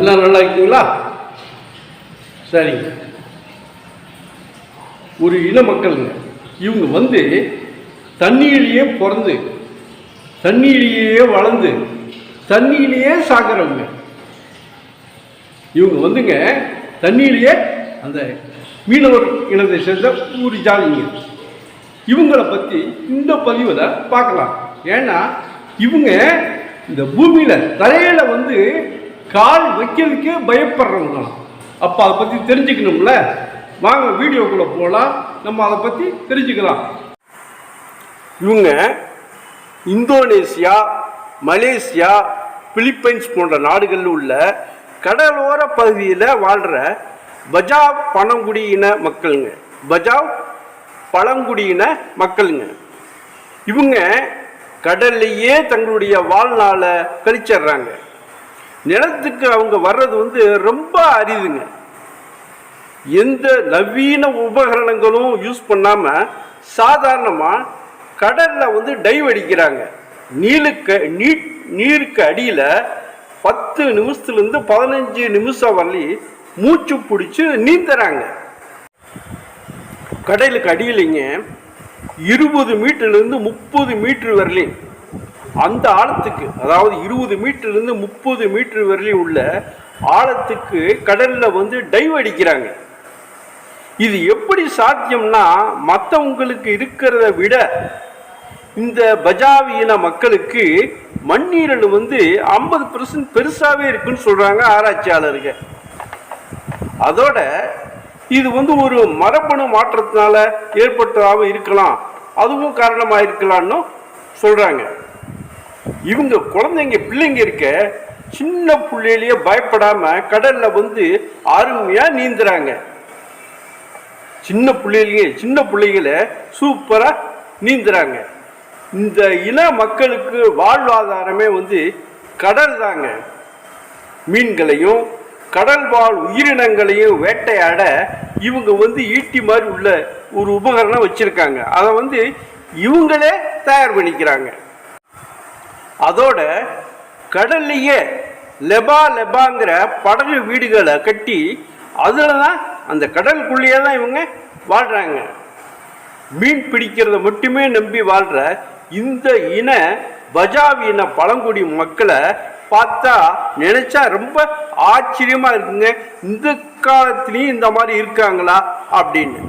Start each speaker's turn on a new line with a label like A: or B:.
A: எல்லாம் நல்லா இருக்கீங்களா? சரிங்க ஒரு இன மக்களுங்க இவங்க வந்து தண்ணியிலேயே பிறந்து தண்ணியிலேயே வளர்ந்து தண்ணியிலேயே சாகிறவங்க. இவங்க வந்துங்க தண்ணியிலேயே அந்த மீனவர் இனத்தை சேர்ந்த ஒரு ஜாதிங்க இவங்களை பற்றி இந்த பதிவில் பார்க்கலாம். ஏன்னா இவங்க இந்த பூமியில் தரையில் வந்து கால் வைக்கிறதுக்கே பயப்படுறவங்களாம் அப்போ அதை பற்றி தெரிஞ்சுக்கணும்ல? வாங்க வீடியோக்குள்ளே போகலாம் நம்ம அதை பற்றி தெரிஞ்சுக்கலாம். இவங்க இந்தோனேசியா மலேசியா பிலிப்பைன்ஸ் போன்ற நாடுகளில் உள்ள கடலோர பகுதியில் வாழ்கிற பஜாவ் பணங்குடியின மக்களுங்க. பஜாவ் பழங்குடியின மக்களுங்க. இவங்க கடல்லையே தங்களுடைய வாழ்நாளை கழிச்சிடுறாங்க. நிலத்துக்கு அவங்க வர்றது வந்து ரொம்ப அரிதுங்க. எந்த நவீன உபகரணங்களும் யூஸ் பண்ணாமல் சாதாரணமாக கடலில் வந்து டைவ் அடிக்கிறாங்க. நீளுக்கு நீ நீருக்கு அடியில் பத்து நிமிஷத்துலேருந்து பதினஞ்சு நிமிஷம் வரலி மூச்சு பிடிச்சி நீந்துறாங்க. கடலுக்கு அடியிலைங்க இருபது மீட்டர்லேருந்து முப்பது மீட்டர் வரலையும் அந்த ஆழத்துக்கு அதாவது இருபது மீட்டர்லேருந்து முப்பது மீட்டர் வரலையும் உள்ள ஆழத்துக்கு கடலில் வந்து டைவ் அடிக்கிறாங்க. இது எப்படி சாத்தியம்னா மற்றவங்களுக்கு இருக்கிறத விட இந்த பஜாவி இன மக்களுக்கு மண்ணீரல் வந்து ஐம்பது பெர்சன்ட் பெருசாகவே இருக்குன்னு சொல்கிறாங்க ஆராய்ச்சியாளர்கள். அதோட இது வந்து ஒரு மரபணு மாற்றத்தினால ஏற்பட்டதாக இருக்கலாம். அதுவும் காரணமாக இருக்கலாம்னு சொல்கிறாங்க இவங்க குழந்தைங்க பிள்ளைங்க இருக்க சின்ன பிள்ளையிலேயே பயப்படாமல் கடலில் வந்து அருமையாக நீந்துறாங்க. சின்ன பிள்ளைகளே சின்ன பிள்ளைகளை சூப்பராக நீந்துறாங்க. இந்த இன மக்களுக்கு வாழ்வாதாரமே வந்து கடல் தாங்க மீன்களையும் கடல் வாழ் உயிரினங்களையும் வேட்டையாட இவங்க வந்து ஈட்டி மாதிரி உள்ள ஒரு உபகரணம் வச்சுருக்காங்க. அதை வந்து இவங்களே தயார் பண்ணிக்கிறாங்க. அதோட கடல்லையே லெபா லெபாங்கிற படகு வீடுகளை கட்டி அதில் தான் அந்த கடலுக்குள்ளேயே தான் இவங்க வாழ்கிறாங்க மீன் பிடிக்கிறத மட்டுமே நம்பி வாழ்கிற இந்த இன பஜாவி இன பழங்குடி மக்களை பார்த்தா நினைச்சா ரொம்ப ஆச்சரியமா இருக்குங்க. இந்த காலத்துலேயும் இந்த மாதிரி இருக்காங்களா? அப்படின்னு.